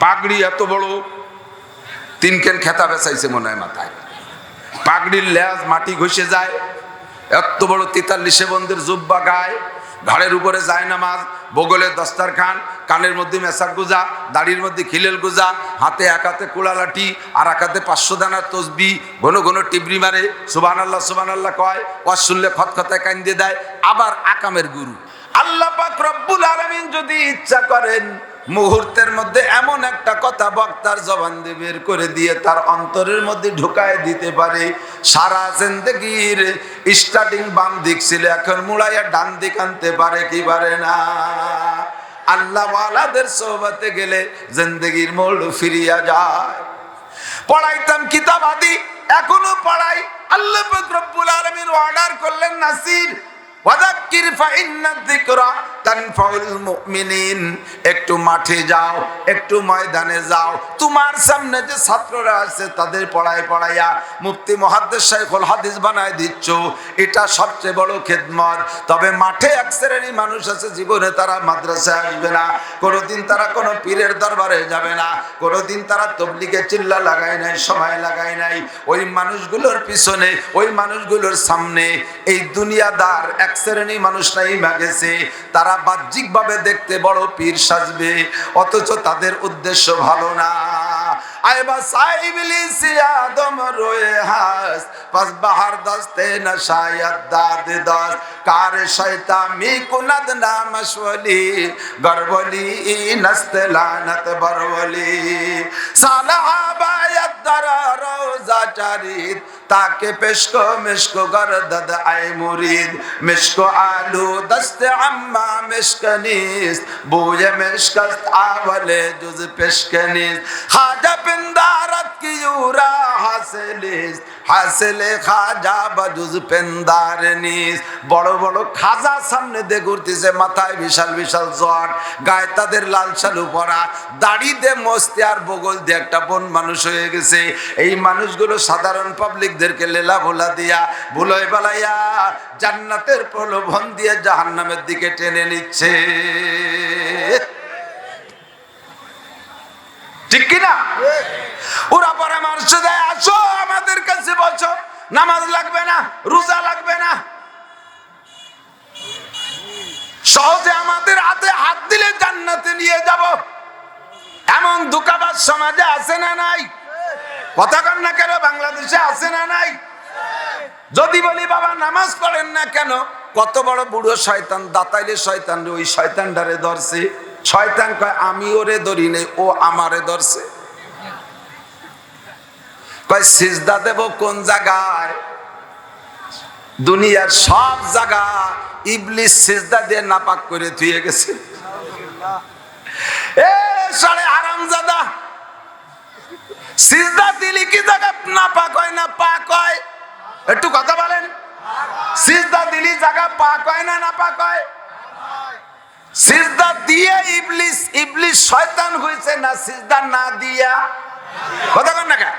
পাগড়ি এত বড়, তিন কেন খেতা বেসাইছে মনে হয় মাথায়। পাগড়ির লেজ মাটি ঘষে যায়, এত বড় তেতাল্লিশে বন্ধের জুব্বা গায় ঘাড়ের উপরে যায় নামাজ, বগলে দস্তার খান কানের মধ্যে মেসার গুজা, দাড়ির মধ্যে খিলেল গুজা, হাতে এক হাতে কুড়া লাঠি, আর এক হাতে পাঁচশো দানার তসবি, ঘন ঘন টিবরি মারে সুবান আল্লাহ সুবান আল্লাহ কয় শুনলে খতখতায় কান দিয়ে দেয়, আবার আকামের গুরু। আল্লাহ পাক রব্বুল আলমিন যদি ইচ্ছা করেন মুহূর্তের মধ্যে এমন একটা কথা বক্তার জবান বের করে দিয়ে তার অন্তরের মধ্যে ঢুকায় দিতে পারে। সারা জিন্দগির স্টার্টিং বাম দিক ছিল, এখন মুড়াইয়া ডান দিক আনতে পারে কি পারে না। আল্লাহ ওয়ালাদের সোহবতে গেলে জিন্দগির মোড় ফিরিয়া যায়। পড়াইতাম কিতাব আদি, এখনও পড়াই। আল্লাহ রব্বুল আলামিন অর্ডার করলেন নাসির। ওয়াদাক্কির ফাইন্না যিকরা তানফাউল মুমিনিন। একটু মাঠে যাও, একটু ময়দানে যাও। তোমার সামনে যে ছাত্ররা আছে, তাদের পড়ায় পড়াইয়া মুফতি মুহাদ্দিস শাইখুল হাদিস বানায় দিচ্ছ। এটা সবচেয়ে বড় খেদমত। তবে মাঠে এক শ্রেণি মানুষ আছে, জীবনে তারা মাদ্রাসায় আসবে না। কোনোদিন তারা কোনো পীরের দরবারে যাবে না। কোনোদিন তারা তবলিগে চিল্লা লাগায় নাই, সময় লাগায় নাই। ওই মানুষগুলোর পিছনে, ওই মানুষগুলোর সামনে এই দুনিয়াদার এক শ্রেণি মানুষরাই গেছে তারা বাহ্যিকভাবে দেখতে বড় পীর সাজবে, অথচ তাদের উদ্দেশ্য ভালো না। দস কার গরবলি রোজা তাকে পেশকো, মেশকো গরদদ আই মুরিদ, মেশকো আলু দস্তে আম্মা মিশকনিস বুয়ে মিশকস্ত আওলে জুজ পেশকনিস খাজা পিন্দারত কি ইউরা হাসিলিস হাসিলে খাজা বাজুজ পেন্দারনিস বড় বড় খাজা সামনে দিয়ে ঘুরতেছে, মাথায় বিশাল বিশাল জট। গায়ে তাদের লাল শালু পরা। দাড়ি দিয়ে মস্তি আর বগল দিয়ে একটা বন মানুষ হয়ে গেছে। এই মানুষগুলো সাধারণ পাবলিকদেরকে লেলা ভোলা দিয়া ভুলয় বালাইয়া জান্নাতের প্রলোভন দিয়ে জাহান্নামের দিকে টেনে নিচ্ছে। ঠিক কিনা? ওরা পরামর্শ দেয় আসো, আমাদের কাছে বলছো নামাজ লাগবে না, রোজা লাগবে না। সহজে আমাদের হাতে হাত দিলে জান্নাতে নিয়ে যাব। এমন দুকাবাজ সমাজে আছে না নাই? কথা কন না কেন, বাংলাদেশে আছে না নাই? যদি বলি, বাবা, নামাজ পড়েন না কেন? কত বড় বুড়ো শয়তান, দাতাইলে শয়তান ওই শয়তানটারে ধরছে। শয়তান কয়, আমি ওরে ধরি নেই, ও আমারে ধরছে। কয়, সিজদা দেব কোন জায়গায়? দুনিয়ার সব জায়গা ইবলিস সিজদা দিয়ে নাপাক করে থুয়ে গেছে। এ সাড়ে আরাম জাদা সিজদা দিলি কি জায়গা নাপাক হয় না, পাক হয়? একটু কথা বলেন। সিজদা দিলি জায়গা পাক হয় না, নাপাক হয়? সিজদা দিয়া ইবলিস ইবলিস শয়তান হয়েছে না সিজদা না দিয়া? কথা কন না?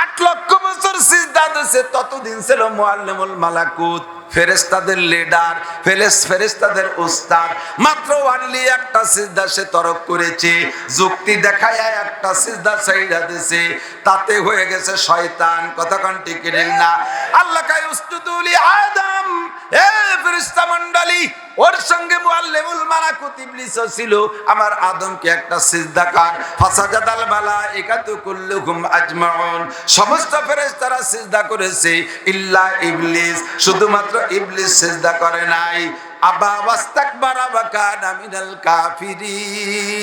আট লক্ষ বছর সিজদা দিছে, ততদিন ছিল মুআল্লিমুল মালাকুত ফেরেস্তাদের লিডার ফেরেস ফেরেস্তাদের উস্তাদ। মাত্র ওয়ানলি একটা সিজদা সে তরক করেছে। যুক্তি দেখায় একটা সিজদা সাইডা দিছে। তাতে হয়ে গেছে শয়তান। কথা কন টিকিরিং না আল্লাহ কাই উস্তুদুলি আদম, এ ফেরেশতা মণ্ডলী ওর সঙ্গে মুআল্লিমুল মালাকুত ইবলিসও ছিল। আমার আদমকে একটা সিজদা কর। ফাসাজাদাল মালাইকাতু কুল্লুহুম আজমাউন। সমস্ত ফেরেশতারা সিজদা করেছে। ইল্লা ইবলিস, শুধুমাত্র ইবলিস সিজদা করে নাই। আবা ওয়াস্তাকবারা ওয়া কানা মিনাল কাফিরিন।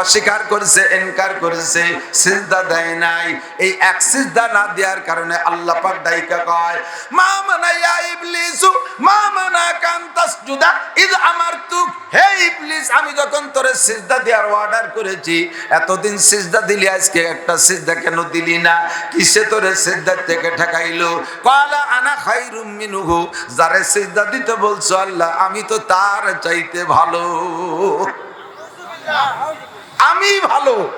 অস্বীকার করেছে, ইনকার করেছে, সিজদা দেয় নাই। এই এক সিজদা না দেওয়ার কারণে আল্লাহ পাক দায়িকা কয়, মা মানা ইয়া ইবলিসু, মা মানা কান্তাসজুদা ইদ আমারতুক, হে আমি যখন তোরে সিজদা দেওয়ার অর্ডার করেছি, এতদিন সিজদা দিলি, আজকে একটা সিজদা কেন দিলি না? কিসে তোরে সিজদা থেকে ঠেকাইলো? কালা আনা খাইরুম মিনহু, যারে সিজদা দিতে বলছো আল্লাহ, আমি তো তার চাইতে ভালো। আমি ভালো।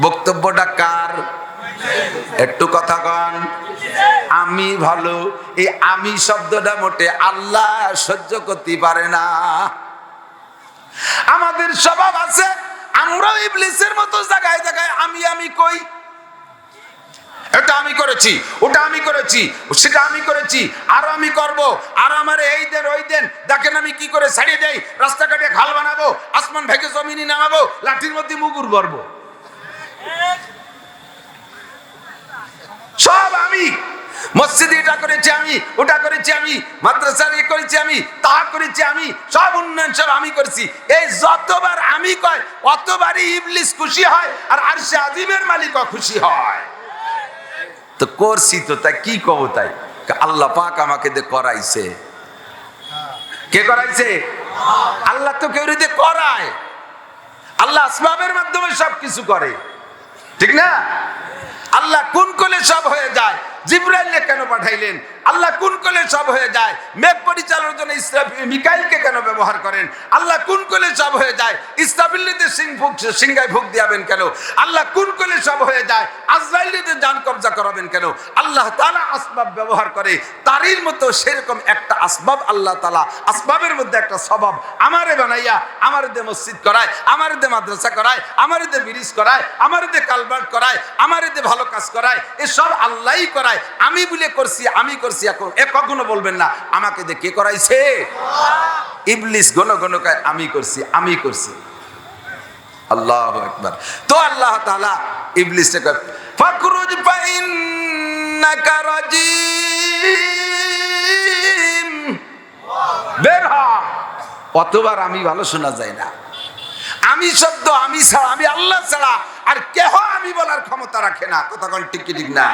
বক্তব্যটা কার? একটু কথা কন। আমি ভালো। এই আমি শব্দটা মোটে আল্লাহ সহ্য করতে পারে না। আমাদের স্বভাব আছে, আমরাও ইবলিসের মতো জায়গায় জায়গায় আমি আমি কই? এটা আমি করেছি, ওটা আমি করেছি, সেটা আমি করেছি, আর আমি করব, আর আমার এই দেন, ওই দেন, দেখেন আমি কি করে ছাড়িয়ে দেই রাস্তাঘাটে খাল বানাবো, আসমান ভেঙে জমিনি নামাবো, লাঠির মধ্যে মুগুর ভরবো সব আমি। মসজিদে এটা করেছি আমি, ওটা করেছি আমি মাদ্রাসার এ করেছি আমি, তা করেছি আমি, সব উন্নয়ন সব আমি করেছি। এই যতবার আমি কয়, অতবারই ইবলিস খুশি হয় আর আরশে আজিমের মালিকও খুশি হয়। তো করছি তো, তাই কি কব তাই? আল্লাহ পাক আমাকে দে করাইছে। কে করাইছে? আল্লাহ তো কেউ দিয়ে করায়, আল্লাহ আসবাবের মাধ্যমে সব কিছু করে। ঠিক না? আল্লাহ কোন কোলে সব হয়ে যায়? জিব্রাইলকে কেন পাঠাইলেন? আল্লাহ কোন কোলে সব হয়ে যায়? মেঘ পরিচালনার জন্য ইসরাফিল মিকাইলকে কেন ব্যবহার করেন? আল্লাহ কোন কোলে সব হয়ে যায়? ইসরাফিল্লিতে সিং ফুক সিংহায় ফুক দিয়াবেন কেন? আল্লাহ কোন কোলে সব হয়ে যায়? আজরাইলিতে যান কবজা করাবেন কেন? আল্লাহ তাআলা আসবাব ব্যবহার করে তারির মতো সেরকম একটা আসবাব আল্লাহ তাআলা আসবাবের মধ্যে একটা স্বভাব। আমারে বানাইয়া আমার মসজিদ করায় আমার মাদ্রাসা করায় আমার ব্রিজ করায় আমার দে কালভার্ট করায় আমার ভালো কাজ করায়, এসব আল্লাহই করায় আমি বলে করছি, আমি করছি এখন। এ কখনো বলবেন না, আমাকে দিয়ে কে করাইছে? ইবলিস গণ গণ আমি করছি আমি করছি। আল্লাহ একবার তো আল্লাহ ফাকরুজ ফাইন্নাকা রাজিম। বের অতবার আমি ভালো শোনা যায় না। আমি শব্দ আমি ছাড়া, আমি আল্লাহ ছাড়া। আর কেহ আমি বলার ক্ষমতা রাখে না। কথা কোন ঠিক ঠিক না?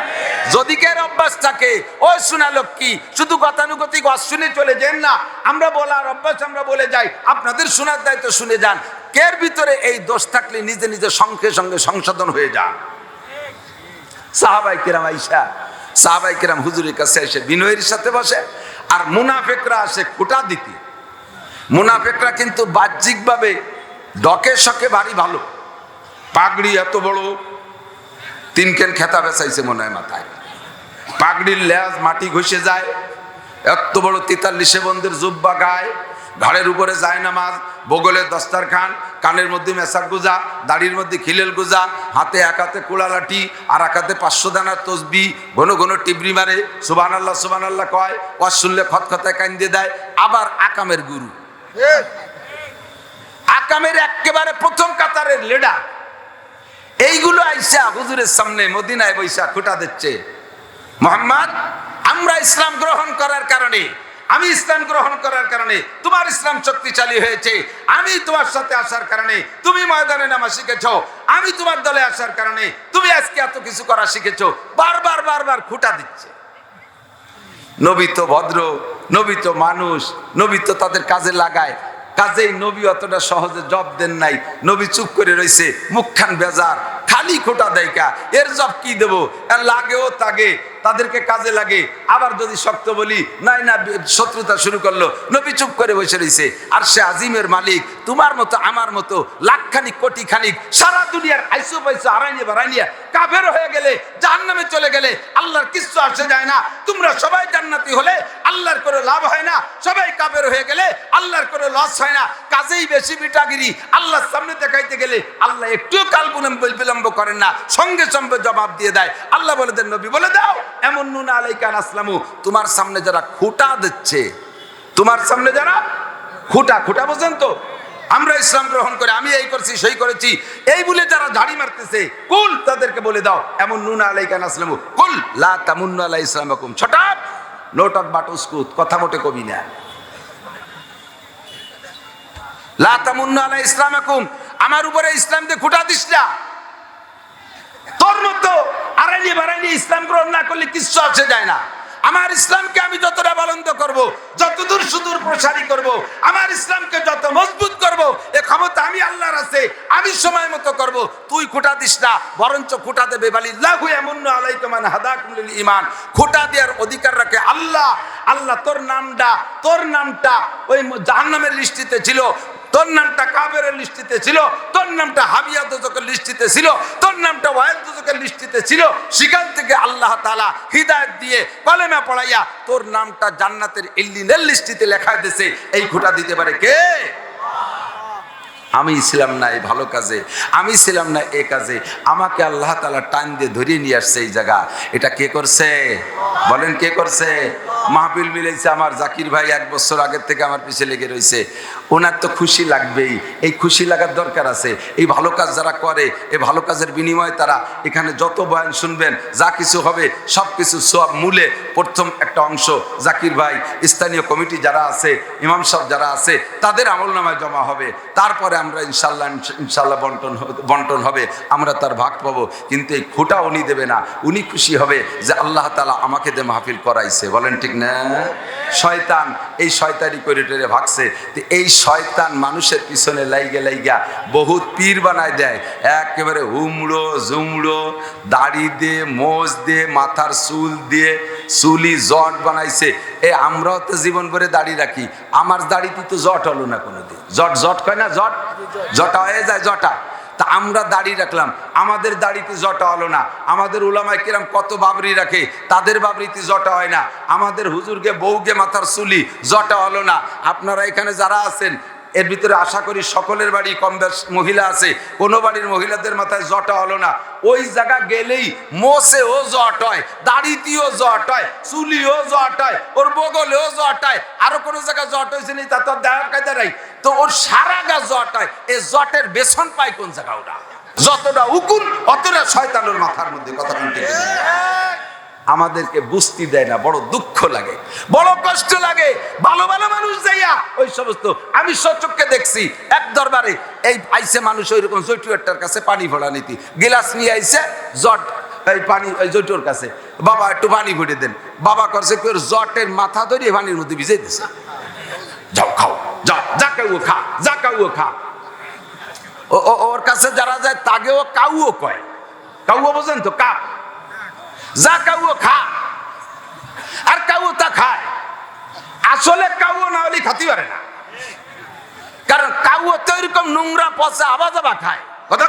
যদি কের অভ্যাস থাকে ওই শোনা লক্ষ্মী, শুধু গতানুগতিক অশুনে চলে যান না। আমরা বলার অভ্যাস আমরা বলে যাই, আপনাদের শোনার দায়িত্ব শুনে যান। কের ভিতরে এই দোষ থাকলে নিজে নিজে সঙ্গে সঙ্গে সংশোধন হয়ে যান। সাহাবাই কিরাম আইসা, সাহাবাই কিরাম হুজুরের কাছে এসে বিনয়ের সাথে বসে, আর মুনাফেকরা আসে খুঁটা দিতে। মুনাফেকরা কিন্তু বাহ্যিকভাবে ডকে শকে ভারী ভালো। পাগড়ি এত বড় তিন কেন খেতা বেসাইছে মনে হয় মাথায়। পাগড়ির লেজ মাটি ঘষে যায় এত বড় তেতাল্লিশে বন্ধের জুব্বা গায়ে ঘাড়ের উপরে যায় নামাজ বগলের দস্তারখান কানের মধ্যে মেসার গুজা দাড়ির মধ্যে খিলেল গুজা হাতে এক হাতে কুড়া লাঠি আর এক হাতে পাঁচশো দানার তসবি ঘন ঘন টিবরি মারে সুবান আল্লাহ সুবান আল্লাহ কয় ওয়াজ শুনলে খতখতায় কান দিয়ে দেয় আবার আকামের গুরু। আকামের একেবারে প্রথম কাতারের লেডা। এইগুলো আইসা হুজুরের সামনে মদিনায় বৈশা খুঁটা দিচ্ছে। মোহাম্মদ, আমরা ইসলাম গ্রহণ করার কারণে, আমি ইসলাম গ্রহণ করার কারণে তোমার ইসলাম শক্তিশালী হয়েছে। আমি তোমার সাথে আসার কারণে তুমি ময়দানে নামা শিখেছ। আমি তোমার দলে আসার কারণে তুমি আজকে এত কিছু করা শিখেছ। বারবার বারবার খুঁটা দিচ্ছে। নবী তো ভদ্র, নবী তো মানুষ, নবী তো তাদের কাজে লাগায়। কাজেই নবী অতটা সহজে জব দেন নাই। নবী চুপ করে রয়েছে মুখখান বেজার। খালি খোটা দেয়কা এর জব কি দেব? লাগেও তাগে, তাদেরকে কাজে লাগে। আবার যদি শক্ত বলি, নাই না, শত্রুতা শুরু করল, নবী চুপ করে বসে রইছে। আর সে আজিমের মালিক, তোমার মতো, আমার মতো লাখ খানিক কোটি খানিক সারা দুনিয়ার আইসো পাইসো আড়াইনিয়ে বাড়াইনিয়ে কাফের হয়ে গেলে, জাহান্নামে চলে গেলে আল্লাহর কিচ্ছু আসে যায় না। তোমরা সবাই জান্নাতি হলে আল্লাহর করে লাভ হয় না। সবাই কাফের হয়ে গেলে আল্লাহর করে লস হয় না। কাজেই বেশি বিটাগিরি। আল্লাহর সামনে দেখাইতে গেলে আল্লাহ একটু একটুও কাল বিলম্ব করেন না, সঙ্গে সঙ্গে জবাব দিয়ে দেয়। আল্লাহ বলে দেন, নবী, বলে দাও, এমন নুন আলাইকান আসলামু, তোমার সামনে যারা খুঁটা দিচ্ছে, তোমার সামনে যারা খুঁটা খুঁটা বোঝেন তো? আমরা ইসলাম গ্রহণ করে, আমি এই করছি, সেই করেছি। এই বলে যারা ঝাড়ি মারতেছে, কুল তাদেরকে বলে দাও, এমন নুন আলাইকান আসলামু, কুল, লা তামুন্নু আলাই ইসলামাকুম। ছটাপ নোট অফ বাটুসকুত, কথা মোটে কবি না। লা তামুন্নু আলাই ইসলামাকুম, আমার উপরে ইসলাম দিয়ে খুঁটা দিস না। তোর মতো আড়াইনি বাড়াইনি ইসলাম গ্রহণ না করলে কিচ্ছু আসে যায় না। আমার ইসলামকে আমি যতটা বলন্দ করব, যতদূর সুদূর প্রসারী করব, আমার ইসলামকে যত মজবুত করব, এ ক্ষমতা আমি আল্লাহর আছে, আমি সময় মতো করব, তুই খুঁটা দিস না, বরঞ্চ খুঁটা দেবে বালি লাহু এমন আলাইকুমান হাদাকুমুল ইমান খুঁটা দেওয়ার অধিকার রাখে আল্লাহ। আল্লাহ তোর নামটা তোর নামটা ওই জাহান্নামের লিস্টিতে ছিল। তোর নামটা কাবেরের লিস্টিতে ছিল, তোর নামটা হাবিয়া দোজকের লিস্টিতে ছিল, তোর নামটা ওয়াইল দোজকের লিস্টিতে ছিল। সেখান থেকে আল্লাহ তালা হৃদায়ত দিয়ে কলেমা পড়াইয়া তোর নামটা জান্নাতের ইল্লিনের লিস্টিতে লেখা দিছে এই খুঁটা দিতে পারে কে? আমি ছিলাম না এই ভালো কাজে, আমি ছিলাম না এ কাজে, আমাকে আল্লাহ তালা টান দিয়ে ধরিয়ে নিয়ে আসছে এই জায়গা। এটা কে করছে? বলেন কে করছে? মাহফিল মিলেছে আমার জাকির ভাই এক বছর আগের থেকে আমার পিছিয়ে লেগে রয়েছে ওনার তো খুশি লাগবেই, এই খুশি লাগার দরকার আছে। এই ভালো কাজ যারা করে, এই ভালো কাজের বিনিময়ে তারা এখানে যত বয়ান শুনবেন, যা কিছু হবে, সব কিছু সব মূলে প্রথম একটা অংশ জাকির ভাই, স্থানীয় কমিটি যারা আছে, ইমাম সাহেব যারা আছে, তাদের আমল নামায় জমা হবে। তারপরে আমরা ইনশাল্লাহ ইনশাল্লাহ বন্টন হবে বন্টন হবে, আমরা তার ভাগ পাবো। কিন্তু এই খুঁটা উনি দেবে না, উনি খুশি হবে যে আল্লাহ তালা আমাকে দে মাহফিল করাইছে। বলেন ঠিক না? শয়তান এই শয়তানি করে টেরে ভাগছে। তো এই শয়তান মানুষের পিছনে লাইগে লাইগা বহুত পীর বানায় দেয়। একেবারে হুমড়ো, ঝুমড়ো, দাড়ি দিয়ে, মোজ দিয়ে, মাথার চুল দিয়ে, চুলি জট বানাইছে। এ আমরাও তো জীবন ভরে দাড়ি রাখি। আমার দাড়িতে তো জট হলো না কোনোদিন। জট জট কয় না, জট? জটা হয়ে যায়, জটা। তা আমরা দাড়ি রাখলাম। আমাদের দাড়িতে জটা হলো না। আমাদের উলামায় কিরাম কত বাবরি রাখে, তাদের বাবরিতে জটা হয় না। আমাদের হুজুরকে বউকে মাথার চুলি জটা হলো না। আপনারা এখানে যারা আছেন এর ভিতরে আশা করি সকলের বাড়ি কম মহিলা আছে। কোনো বাড়ির মহিলাদের মাথায় জটা হলো না। ওই জায়গা গেলেই মোসেও জট হয়, দাড়িতেও জট হয়, চুলিও জট হয়, ওর বগলেও জট হয়। আরও কোনো জায়গায় জট হয়েছে নি তা তো দেখার কায়দা নাই। তো ওর সারা গা জট হয় এই জটের বেসন পায় কোন জায়গা ওরা যতটা উকুন, অতটা শয়তানোর মাথার মধ্যে কথা বলতে আমাদেরকে বুঝতে দেয় না, বড় দুঃখ লাগে, বড় কষ্ট লাগে। ভালো ভালো মানুষ যাইয়া ওই সমস্ত, আমি সচককে দেখছি, এক দরবারে এই আইসে মানুষ ওই রকম জৈটুয়ারটার কাছে পানি ভরা নীতি। গিলাস নিয়ে আইসে, জট, এই পানি, ওই জৈটুর কাছে, বাবা, একটু পানি ভরে দেন। বাবা করছে কি জটের মাথা ধরিয়ে পানির মধ্যে ভিজে দিছে। যাও, খাও যাও যা কেউ খা, যা কেউ খা। ওর কাছে যারা যায়, তাগেও কাউও কয়। কাউও বোঝেন তো, কা যা কাউও খা। আর কাউ তা খায়। আসলে কাউও না হলে খাতে পারে না। কারণ কাউও তো এরকম নোংরা, পচা আবা যাবা খায়। কথা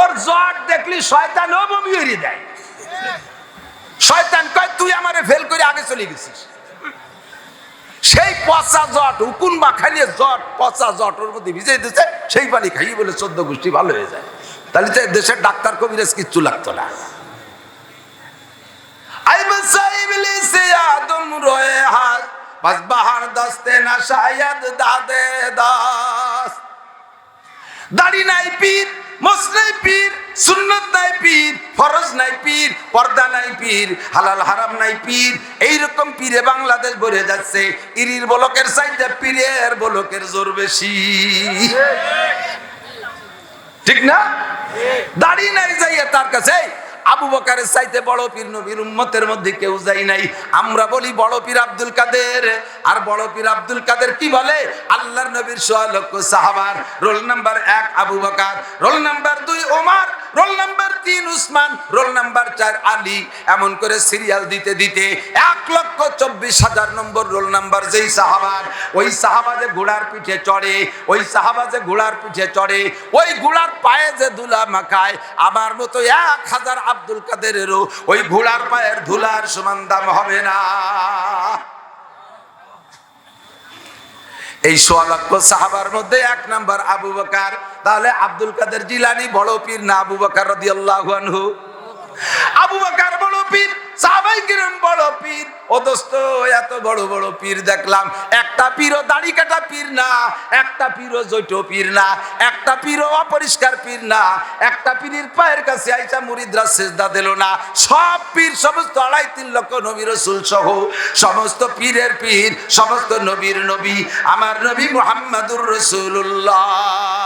ওর জ্বর দেখলি শয়তান ও বমি হয়ে দেয়। শয়তান কয়, তুই আমারে ফেল করে আগে চলে গেছিস। সেই পচা জট উকুন বা খাইলে জট পচা জট ওর মধ্যে ভিজে দিচ্ছে সেই পানি খাইয়ে বলে চোদ্দ গোষ্ঠী ভালো হয়ে যায়। তাহলে দেশের ডাক্তার, কবিরাজ কিচ্ছু লাগতো না। হাত বাস বাহার দস্তে না শায়দ দাদে দাস। দাড়ি নাই পীর মোস নাই পীর সুন্নত নাই পীর ফরজ নাই পীর পর্দা নাই পীর হালাল হারাম নাই পীর। এইরকম পীরে বাংলাদেশ ভরে যাচ্ছে। ইরির বলকের সাইডে পীরের বলকের জোর বেশি। ঠিক না? দাড়ি নাই যাইয়া তার কাছে আবু বকারের চাইতে বড় পীর নবীর উম্মতের মধ্যে কেউ যাই নাই। আমরা বলি বড় পীর আব্দুল কাদের। আর বড় পীর আব্দুল কাদের কি বলে? আল্লাহর নবীর সোয়া লক্ষ সাহাবার। রোল নাম্বার এক আবু বকার, রোল নাম্বার দুই ওমার। রোল নাম্বার তিন উসমান, রোল নাম্বার চার আলী। এমন করে সিরিয়াল দিতে দিতে এক লক্ষ চব্বিশ হাজার নম্বর রোল নাম্বার যেই সাহাবার ওই সাহাবা যে ঘোড়ার পিঠে চড়ে, ওই সাহাবা যে ঘোড়ার পিঠে চড়ে, ওই ঘোড়ার পায়ে যে ধুলা মাখায়, আমার মতো এক হাজার আব্দুল কাদেরেরও ওই ঘোড়ার পায়ের ধুলার সমান দাম হবে না। এই সোয়া লক্ষ সাহাবার মধ্যে এক নাম্বার আবু বকার। তাহলে আব্দুল কাদের জিলানি বড় পীর না আবু বকার রদি বকার বড় পীর সাহাবাই কিরম বড় পীর এত বড় বড় পীর দেখলাম। একটা দাড়ি কাটা পীর না, একটা পীরও পীর না, একটা পীরও অপরিষ্কার পীর না, একটা পায়ের কাছে আইসা না। সব পীর, সমস্ত আড়াই তিন লক্ষ নবী সমস্ত পীরের পীর, সমস্ত নবীর নবী, আমার নবী মোহাম্মদুর রসুল্লাহ